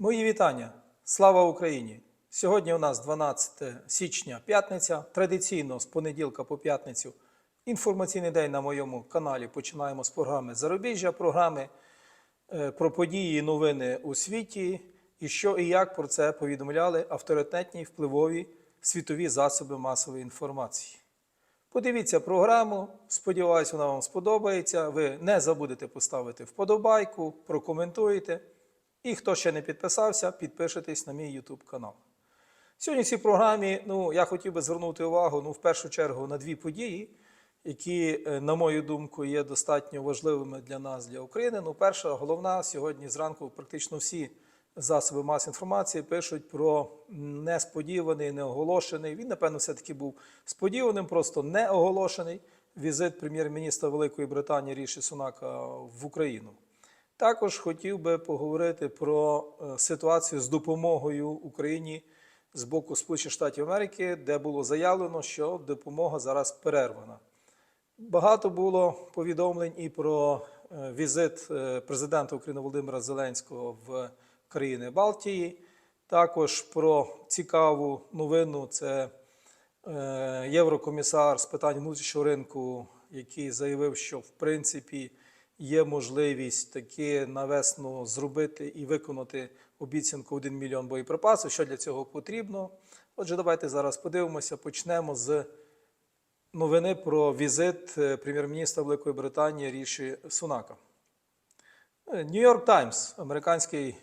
Мої вітання! Слава Україні! Сьогодні у нас 12 січня, п'ятниця. Традиційно з понеділка по п'ятницю інформаційний день на моєму каналі починаємо з програми Зарубіжжя, програми е, про події і новини у світі, і що і як про це повідомляли авторитетні впливові світові засоби масової інформації. Подивіться програму, сподіваюся, вона вам сподобається. Ви не забудете поставити вподобайку, прокоментуєте. І хто ще не підписався, підпишитесь на мій YouTube канал. Сьогодні в цій програмі ну, я хотів би звернути увагу ну, в першу чергу на дві події, які, е, на мою думку, є достатньо важливими для нас, для України. Ну, перша, головна, сьогодні зранку практично всі засоби масової інформації пишуть про несподіваний, неоголошений. Він, напевно, все-таки був сподіваним, просто не оголошений візит прем'єр-міністра Великої Британії Ріші Сунака в Україну. Також хотів би поговорити про е, ситуацію з допомогою Україні з боку Сполучених Штатів Америки, де було заявлено, що допомога зараз перервана. Багато було повідомлень і про е, візит е, президента України Володимира Зеленського в країни Балтії. Також про цікаву новину це єврокомісар з питань внутрішнього ринку, який заявив, що в принципі є можливість таки на весну зробити і виконати обіцянку 1 мільйон боєприпасів. Що для цього потрібно? Отже, давайте зараз подивимося. Почнемо з новини про візит е, прем'єр-міністра Великої Британії Ріші Сунака. Нью-Йорк Таймс, американський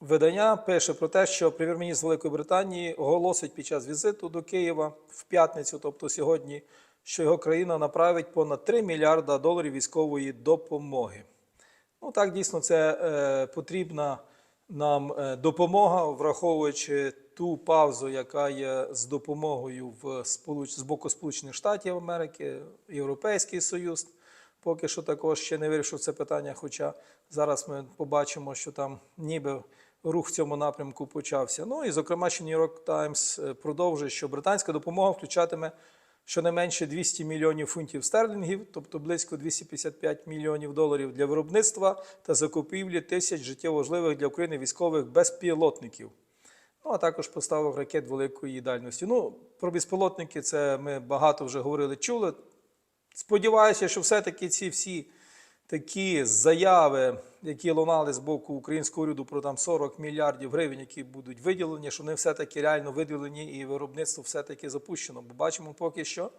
видання, пише про те, що прем'єр-міністр Великої Британії оголосить під час візиту до Києва в п'ятницю, тобто сьогодні, що його країна направить понад 3 мільярда доларів військової допомоги. Ну так, дійсно, це е, потрібна нам е, допомога, враховуючи ту паузу, яка є з допомогою в сполуч... з боку Сполучених Штатів Америки, Європейський Союз. Поки що також ще не вирішив це питання. Хоча зараз ми побачимо, що там ніби рух в цьому напрямку почався. Ну і зокрема, ще New York Times е, продовжує, що британська допомога включатиме щонайменше 200 мільйонів фунтів стерлінгів, тобто близько 255 мільйонів доларів для виробництва та закупівлі тисяч життєво важливих для України військових безпілотників. Ну, а також поставив ракет великої дальності. Ну, про безпілотники це ми багато вже говорили, чули. Сподіваюся, що все-таки ці всі такі заяви, які лунали з боку українського уряду про там 40 мільярдів гривень, які будуть виділені, що вони все-таки реально виділені і виробництво все-таки запущено. Бо бачимо поки що.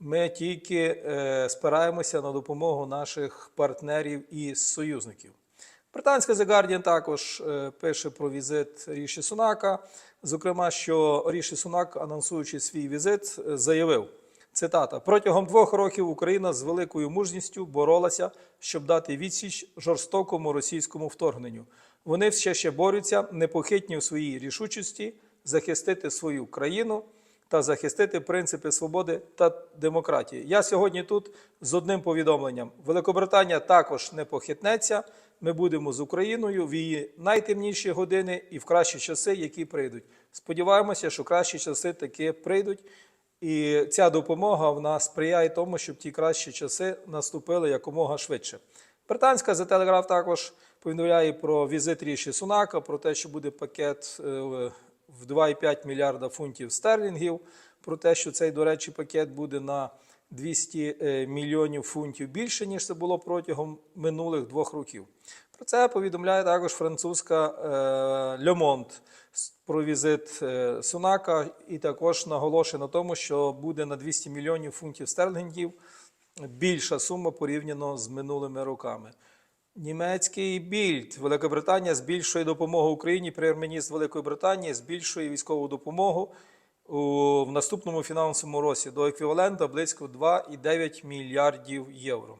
Ми тільки е, спираємося на допомогу наших партнерів і союзників. Британська The Guardian також е, пише про візит Ріші Сунака. Зокрема, що Ріші Сунак, анонсуючи свій візит, е, заявив: цитата: протягом двох років Україна з великою мужністю боролася, щоб дати відсіч жорстокому російському вторгненню. Вони все ще борються непохитні у своїй рішучості захистити свою країну та захистити принципи свободи та демократії. Я сьогодні тут з одним повідомленням: Великобританія також не похитнеться. Ми будемо з Україною в її найтемніші години і в кращі часи, які прийдуть. Сподіваємося, що кращі часи таки прийдуть. І ця допомога вона сприяє тому, щоб ті кращі часи наступили якомога швидше. Британська The Telegraph також повідомляє про візит Ріші Сунака, про те, що буде пакет е, в 2,5 мільярда фунтів стерлінгів, про те, що цей, до речі, пакет буде на 200 е, мільйонів фунтів більше, ніж це було протягом минулих двох років. Про це повідомляє також французька е, Le Monde про візит е, Сунака і також наголошує на тому, що буде на 200 мільйонів фунтів стерлінгів більша сума порівняно з минулими роками. Німецький більд. Велика Британія збільшує допомогу Україні. Прем'єр-міністр Великої Британії збільшує військову допомогу в наступному фінансовому році до еквівалента близько 2,9 мільярдів євро.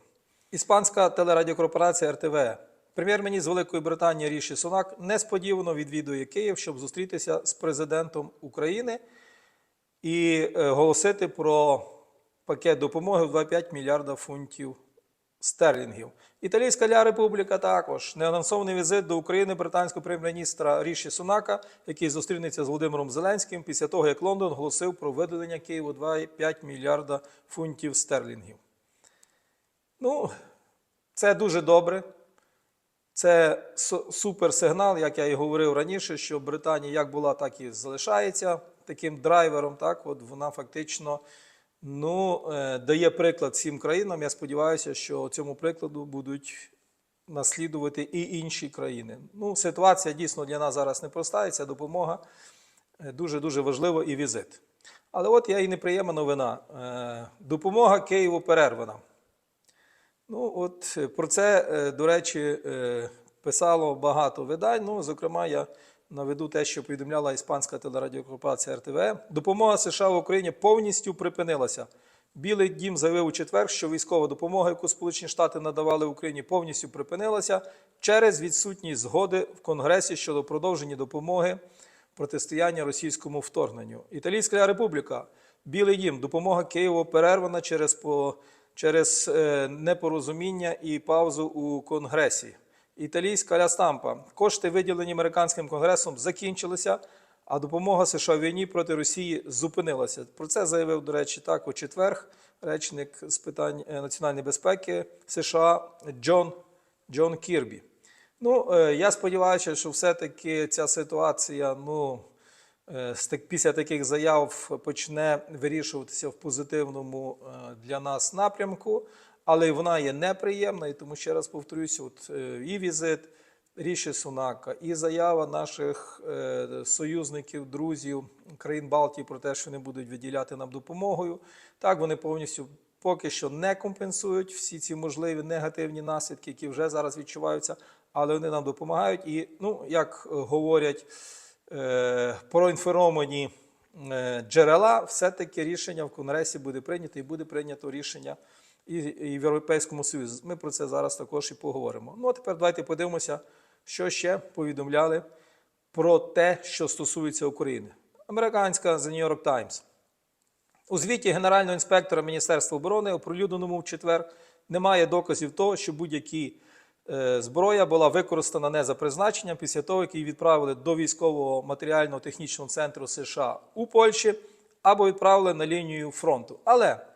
Іспанська телерадіокорпорація РТВ. Прем'єр-міністр Великої Британії Ріші Сунак несподівано відвідує Київ, щоб зустрітися з президентом України і е, голосити про пакет допомоги в 2,5 мільярда фунтів стерлінгів. Італійська Ля Републіка також неанонсований візит до України британського прем'єр-міністра Ріші Сунака, який зустрінеться з Володимиром Зеленським після того, як Лондон оголосив про виділення Києву 2,5 мільярда фунтів стерлінгів. Ну, це дуже добре. Це суперсигнал, як я і говорив раніше, що Британія як була, так і залишається таким драйвером. Так, от вона фактично ну, е, дає приклад всім країнам. Я сподіваюся, що цьому прикладу будуть наслідувати і інші країни. Ну, ситуація дійсно для нас зараз непроста, і ця допомога е, дуже-дуже важлива і візит. Але от я і неприємна новина. Е, Допомога Києву перервана. Ну, от про це, до речі, писало багато видань. Ну, зокрема, я наведу те, що повідомляла іспанська телерадіокорпорація РТВ. Допомога США в Україні повністю припинилася. Білий дім заявив у четвер, що військова допомога, яку Сполучені Штати надавали Україні, повністю припинилася через відсутність згоди в Конгресі щодо продовження допомоги протистояння російському вторгненню. Італійська республіка, Білий Дім, допомога Києву перервана через, по, через е, непорозуміння і паузу у Конгресі. Італійська Ля Стампа. Кошти, виділені американським конгресом, закінчилися, а допомога США війні проти Росії зупинилася. Про це заявив, до речі, так у четвер речник з питань е, національної безпеки США Джон, Джон Кірбі. Ну, е, я сподіваюся, що все-таки ця ситуація, ну, е, після таких заяв почне вирішуватися в позитивному для нас напрямку, але вона є неприємна, і тому ще раз повторюся, от е, і візит Ріші Сунака, і заява наших е, союзників, друзів країн Балтії про те, що вони будуть виділяти нам допомогою. Так, вони повністю поки що не компенсують всі ці можливі негативні наслідки, які вже зараз відчуваються, але вони нам допомагають. І, ну, як говорять е, проінформовані е, джерела, все-таки рішення в Конгресі буде прийнято і буде прийнято рішення і, і в Європейському Союзі. Ми про це зараз також і поговоримо. Ну а тепер давайте подивимося, що ще повідомляли про те, що стосується України. Американська The New York Times. У звіті Генерального інспектора Міністерства оборони, оприлюдненому в четвер, немає доказів того, що будь-які е, зброя була використана не за призначенням після того, як її відправили до військового матеріального технічного центру США у Польщі або відправили на лінію фронту. Але,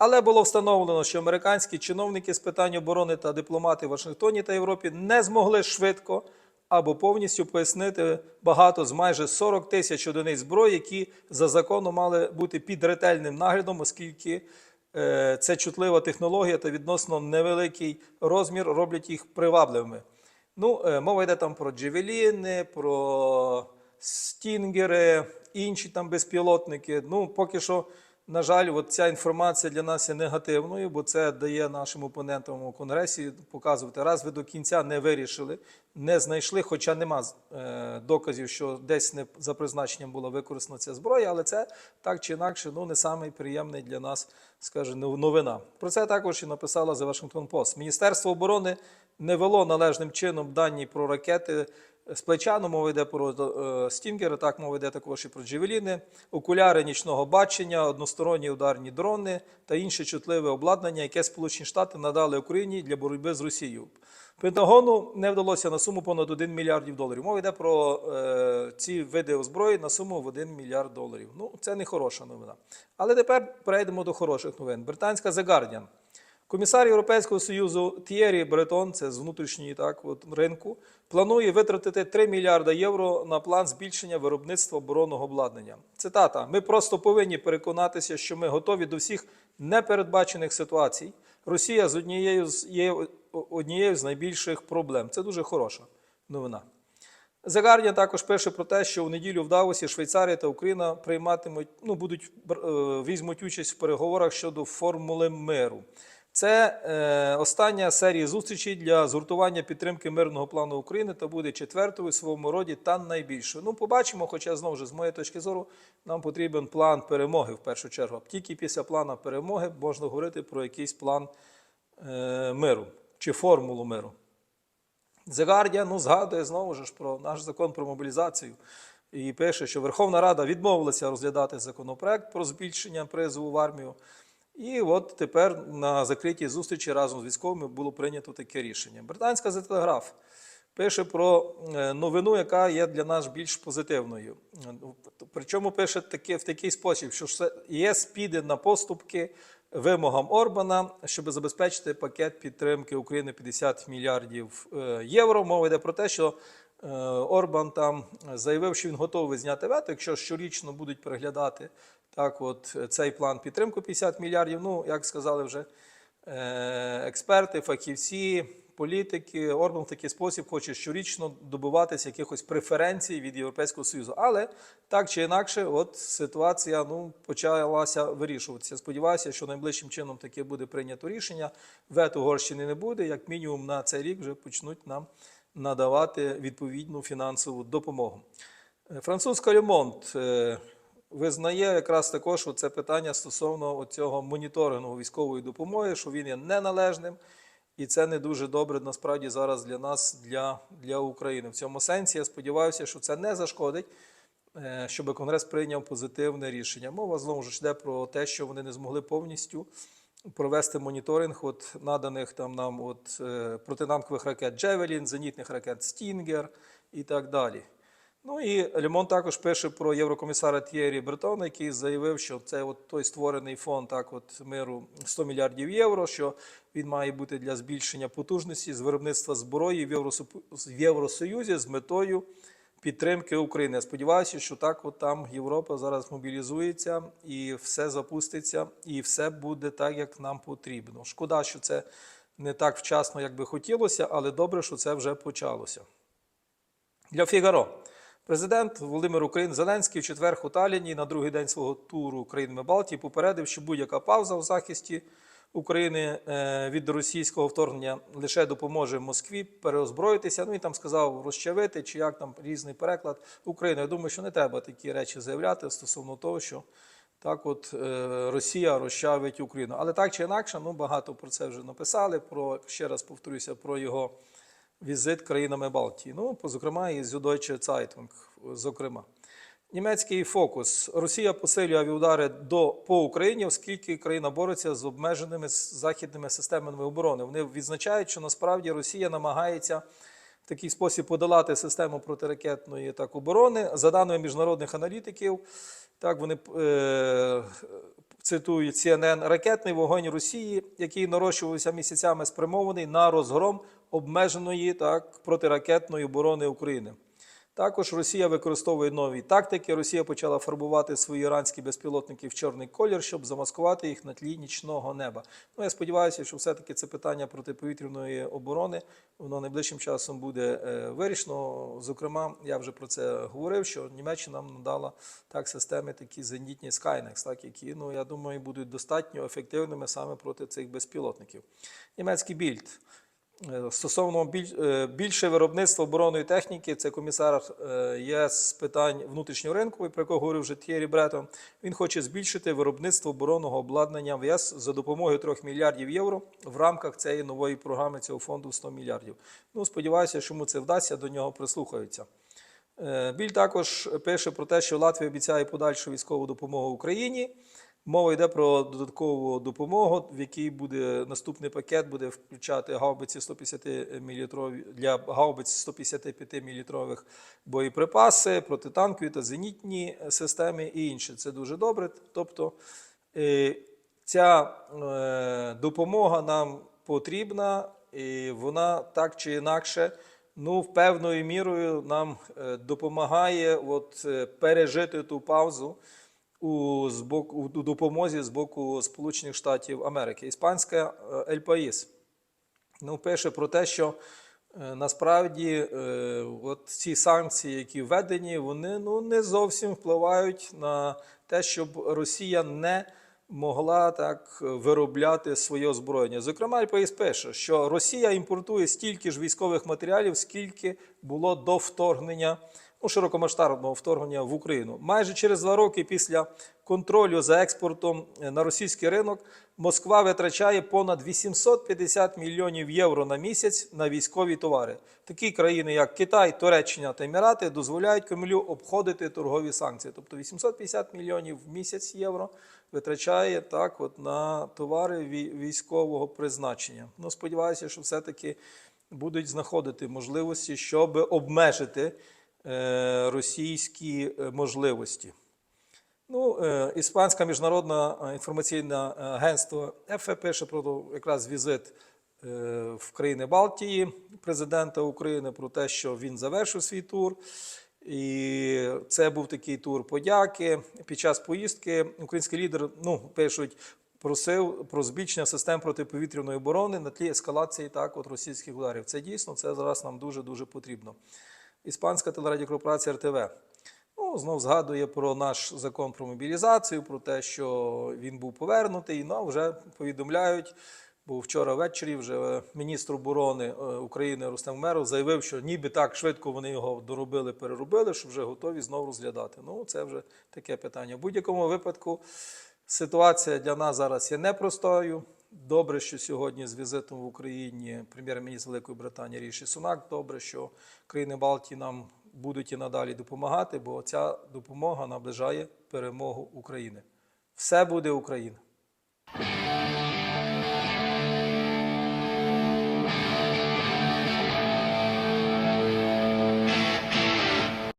але було встановлено, що американські чиновники з питань оборони та дипломати в Вашингтоні та Європі не змогли швидко або повністю пояснити багато з майже 40 тисяч одиниць зброї, які за законом мали бути під ретельним наглядом, оскільки е, це чутлива технологія та відносно невеликий розмір роблять їх привабливими. Ну, е, мова йде там про джевеліни, про стінгери, інші там безпілотники. Ну, поки що, на жаль, от ця інформація для нас є негативною, бо це дає нашим опонентам у Конгресі показувати, раз ви до кінця не вирішили, не знайшли, хоча нема е, доказів, що десь не за призначенням була використана ця зброя, але це так чи інакше ну, не самий приємний для нас, скажімо, новина. Про це також і написала The Washington Post. Міністерство оборони не вело належним чином дані про ракети з плеча, ну, мова йде про е, стінгери, так мова йде також і про джевеліни, окуляри нічного бачення, односторонні ударні дрони та інше чутливе обладнання, яке Сполучені Штати надали Україні для боротьби з Росією. Пентагону не вдалося на суму понад 1 мільярдів доларів. Мова йде про е, ці види озброєнь на суму в 1 мільярд доларів. Ну, це не хороша новина. Але тепер перейдемо до хороших новин. Британська The Guardian. Комісар Європейського Союзу Т'єрі Бретон, це з внутрішньої так, от, ринку, планує витратити 3 мільярда євро на план збільшення виробництва оборонного обладнання. Цитата: Ми просто повинні переконатися, що ми готові до всіх непередбачених ситуацій. Росія з однією з є однією з найбільших проблем. Це дуже хороша новина. The Guardian також пише про те, що у неділю в Давосі Швейцарія та Україна прийматимуть, ну будуть е, візьмуть участь в переговорах щодо формули миру. Це е, остання серія зустрічей для згуртування підтримки мирного плану України та буде четвертою у своєму роді та найбільшою. Ну, побачимо, хоча знову ж з моєї точки зору, нам потрібен план перемоги в першу чергу. Тільки після плану перемоги можна говорити про якийсь план е, миру чи формулу миру. The Guardian, ну, згадує знову ж про наш закон про мобілізацію і пише, що Верховна Рада відмовилася розглядати законопроект про збільшення призову в армію. І от тепер на закритій зустрічі разом з військовими було прийнято таке рішення. Британська «Зетелеграф» пише про е, новину, яка є для нас більш позитивною. Причому пише таке, в такий спосіб, що ЄС піде на поступки вимогам Орбана, щоб забезпечити пакет підтримки України 50 мільярдів е, євро. Мова йде про те, що е, Орбан там заявив, що він готовий зняти вето, якщо щорічно будуть переглядати так, от цей план підтримки 50 мільярдів. Ну, як сказали вже е, експерти, фахівці, політики, Орбан в такий спосіб хоче щорічно добиватися якихось преференцій від Європейського Союзу. Але так чи інакше, от ситуація ну, почалася вирішуватися. Сподіваюся, що найближчим чином таке буде прийнято рішення. Вето Угорщини не буде, як мінімум на цей рік вже почнуть нам надавати відповідну фінансову допомогу. Е, Французька Лемонт е, визнає якраз також це питання стосовно цього моніторингу військової допомоги, що він є неналежним, і це не дуже добре насправді зараз для нас, для, для України. В цьому сенсі я сподіваюся, що це не зашкодить, е, щоб Конгрес прийняв позитивне рішення. Мова знову ж йде про те, що вони не змогли повністю провести моніторинг от наданих там нам от, е, протитанкових ракет Джевелін, зенітних ракет Стінгер і так далі. Ну і Лемон також пише про єврокомісара Т'єрі Бретона, який заявив, що це от той створений фонд так от миру 100 мільярдів євро, що він має бути для збільшення потужності з виробництва зброї в Євросу- в Євросоюзі з метою підтримки України. Я сподіваюся, що так от там Європа зараз мобілізується і все запуститься, і все буде так, як нам потрібно. Шкода, що це не так вчасно, як би хотілося, але добре, що це вже почалося. Для Фігаро. Президент Володимир Україн Зеленський в четвер у Таліні на другий день свого туру країнами Балтії попередив, що будь-яка пауза у захисті України е, від російського вторгнення лише допоможе Москві переозброїтися. Ну і там сказав розчавити, чи як там різний переклад України. Я думаю, що не треба такі речі заявляти стосовно того, що так, от е, Росія розчавить Україну. Але так чи інакше, ну багато про це вже написали. Про ще раз повторюся про його візит країнами Балтії. Ну, зокрема, і Süddeutsche Zeitung, зокрема. Німецький фокус. Росія посилює авіаудари до, по Україні, оскільки країна бореться з обмеженими західними системами оборони. Вони відзначають, що насправді Росія намагається в такий спосіб подолати систему протиракетної так, оборони. За даними міжнародних аналітиків, так вони е, цитують CNN, ракетний вогонь Росії, який нарощувався місяцями, спрямований на розгром обмеженої так, протиракетної оборони України. Також Росія використовує нові тактики. Росія почала фарбувати свої іранські безпілотники в чорний колір, щоб замаскувати їх на тлі нічного неба. Ну я сподіваюся, що все-таки це питання протиповітряної оборони воно найближчим часом буде е, вирішено. Зокрема, я вже про це говорив, що Німеччина нам надала так системи, такі зенітні Skynex, так які ну я думаю будуть достатньо ефективними саме проти цих безпілотників. Німецький більд. Е, Стосовно е, більше виробництва оборонної техніки, це комісар е, ЄС з питань внутрішнього ринку, про якого говорив вже Т'єрі Бретон. Він хоче збільшити виробництво оборонного обладнання в ЄС за допомогою 3 мільярдів євро в рамках цієї нової програми цього фонду 100 мільярдів. Ну, сподіваюся, що йому це вдасться, до нього прислухаються. Біль також пише про те, що Латвія обіцяє подальшу військову допомогу Україні. Мова йде про додаткову допомогу, в якій буде наступний пакет буде включати гаубиці 150 мм для гаубиць 155 мм боєприпаси, протитанкові та зенітні системи і інше. Це дуже добре. Тобто е, ця е, допомога нам потрібна, і вона так чи інакше. Ну, певною мірою нам е, допомагає от, пережити ту паузу у, з боку, у допомозі з боку Сполучених Штатів Америки. Іспанська е, Ель Паїс ну, пише про те, що е, насправді е, от ці санкції, які введені, вони ну, не зовсім впливають на те, щоб Росія не могла так виробляти своє озброєння. Зокрема, ЛПС пише, що Росія імпортує стільки ж військових матеріалів, скільки було до вторгнення, ну, широкомасштабного вторгнення в Україну. Майже через два роки після контролю за експортом е, на російський ринок Москва витрачає понад 850 мільйонів євро на місяць на військові товари. Такі країни, як Китай, Туреччина та Емірати, дозволяють Кремлю обходити торгові санкції. Тобто 850 мільйонів в місяць євро витрачає так, от на товари вій- військового призначення. Ну, сподіваюся, що все-таки будуть знаходити можливості, щоб обмежити російські е, можливості. Ну, е, Іспанське міжнародне е, інформаційне агентство ЕФЕ пише про якраз візит е, в країни Балтії президента України про те, що він завершив свій тур. І це був такий тур подяки. Під час поїздки український лідер, ну, пишуть, просив про збільшення систем протиповітряної оборони на тлі ескалації так, от російських ударів. Це дійсно, це зараз нам дуже-дуже потрібно. Іспанська телерадіокорпорація РТВ. Ну, знов згадує про наш закон про мобілізацію, про те, що він був повернутий. Ну, вже повідомляють, бо вчора ввечері вже міністр оборони е, України Рустем Меров заявив, що ніби так швидко вони його доробили, переробили, що вже готові знову розглядати. Ну, це вже таке питання. В будь-якому випадку ситуація для нас зараз є непростою. Добре, що сьогодні з візитом в Україні прем'єр-міністр Великої Британії Ріші Сунак. Добре, що країни Балтії нам будуть і надалі допомагати, бо ця допомога наближає перемогу України. Все буде Україна.